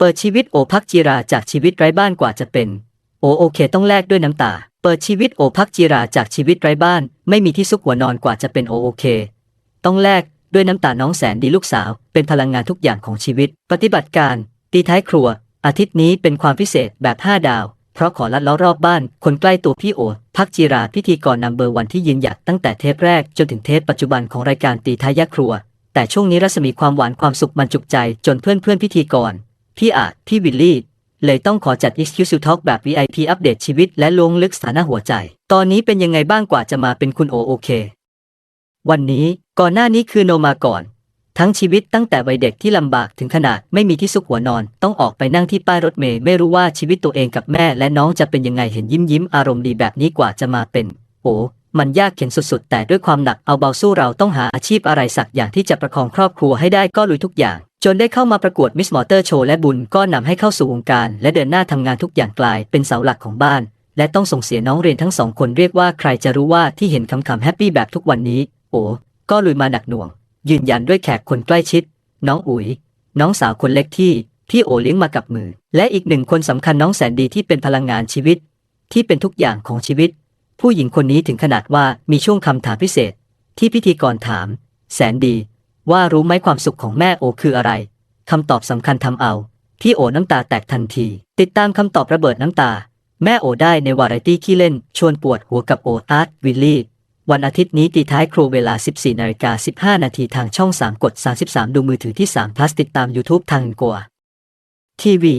เปิดชีวิตโอพักจีราจากชีวิตไร้บ้านกว่าจะเป็น โอโอเคต้องแลกด้วยน้ำตา เปิดชีวิตโอพักจีราจากชีวิตไร้บ้าน ไม่มีที่ซุกหัวนอนกว่าจะเป็นโอโอเค ต้องแลกด้วยน้ำตาน้องแสนดีลูกสาว เป็นพลังงานทุกอย่างของชีวิต ปฏิบัติการ ตีท้ายครัว อาทิตย์นี้เป็นความพิเศษแบบ 5 ดาว เพราะขอลัดล้อรอบบ้าน คนใกล้ตัวพี่โอพักจีราพิธีกรนัมเบอร์วันที่ยืนหยัดตั้งแต่เทปแรกจนถึงเทปปัจจุบันของรายการตีท้ายยะครัว แต่ช่วงนี้รัศมีความหวานความสุขมันจุกใจจนเพื่อนเพื่อนพิธีกร พี่อาจพี่วิลลี่ เลยต้องขอจัด Exclusive Talk แบบ VIP อัปเดตชีวิตและลวงลึกสถานะหัวใจ ตอนนี้เป็นยังไงบ้างกว่าจะมาเป็นคุณโอโอเค วันนี้ก่อนหน้านี้คือโนมาก่อน ทั้งชีวิตตั้งแต่วัยเด็กที่ลำบากถึงขนาดไม่มีที่ซุกหัวนอน ต้องออกไปนั่งที่ป้ายรถเมล์ไม่รู้ว่าชีวิตตัวเองกับแม่และน้องจะเป็นยังไงเห็นยิ้มยิ้มอารมณ์ดีแบบนี้กว่าจะมาเป็น โอ้มันยากเข็นสุดๆ แต่ด้วยความหนักเอาเบาสู้เราต้องหาอาชีพอะไรสักอย่างที่จะประคองครอบครัวให้ได้ก็ลุยทุกอย่าง จนได้เข้ามาประกวดมิสมอเตอร์โชว์และบุญก็นำให้เข้าสู่วงการและเดินหน้าทำงานทุกอย่างกลายเป็นเสาหลักของบ้าน และต้องส่งเสียน้องเรียนทั้งสองคนเรียกว่าใครจะรู้ว่าที่เห็นคำๆแฮปปี้แบบทุกวันนี้ โอ้ก็ลุยมาหนักหน่วง ยืนยันด้วยแขกคนใกล้ชิด น้องอุ๋ย น้องสาวคนเล็กที่พี่โอเลี้ยงมากับมือ และอีกหนึ่งคนสำคัญน้องแสนดีที่เป็นพลังงานชีวิต ที่เป็นทุกอย่างของชีวิต ผู้หญิงคนนี้ถึงขนาดว่ามีช่วงคำถามพิเศษ ที่พิธีกรถาม แสนดี ว่ารู้ไหมความสุขของแม่โอคืออะไร คำตอบสำคัญทำเอา พี่โอน้ำตาแตกทันที ติดตามคำตอบระเบิดน้ำตา แม่โอได้ในวาไรตี้ขี้เล่น ชวนปวดหัวกับโออาร์ตวิลลี่ วันอาทิตย์นี้ตีท้ายครัวเวลา 14นาฬิกา15 นาทีทางช่อง 3 กด 33 ดูมือถือที่ 3 พลาสติดตาม YouTube ทางกัวทีวี